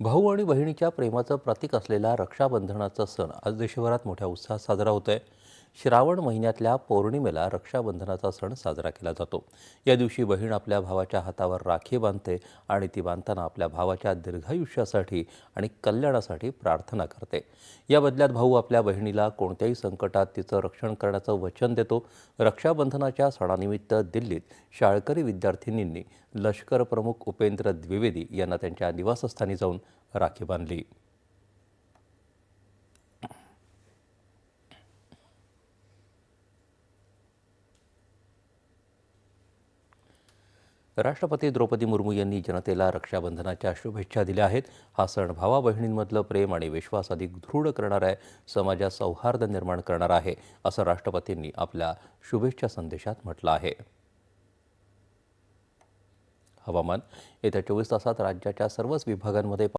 भाऊ आणि बहिणीच्या प्रेमाचं प्रतीक असलेला रक्षाबंधनाचा सण आज देशभरात मोठ्या उत्साहात साजरा होत आहे श्रावण महिन्यातल्या पौर्णिमेला रक्षाबंधनाचा सण साजरा केला जातो. या दिवशी बहीण आपल्या भावाच्या हातावर राखी बांधते आणि ती बांधताना आपल्या भावाच्या दीर्घायुष्यासाठी आणि कल्याणासाठी प्रार्थना करते. या बदल्यात भाऊ आपल्या बहिणीला कोणत्याही संकटात तिचं रक्षण करण्याचं वचन देतो. रक्षाबंधनाच्या सणानिमित्त दिल्लीत शाळकरी विद्यार्थिनींनी लष्कर प्रमुख उपेंद्र द्विवेदी यांना त्यांच्या निवासस्थानी जाऊन राखी बांधली. राष्ट्रपती द्रौपदी मुर्मू यांनी जनतेला रक्षाबंधनाच्या शुभेच्छा दिल्या आहेत. हा सण भावा बहिणींमधलं प्रेम आणि विश्वास अधिक दृढ करणार आहे. समाजात सौहार्द निर्माण करणार आहे असं राष्ट्रपतींनी आपल्या शुभेच्छा संदेशात म्हटलं आहे. हवामान. येत्या चोवीस तासात राज्याच्या सर्वच विभागांमध्ये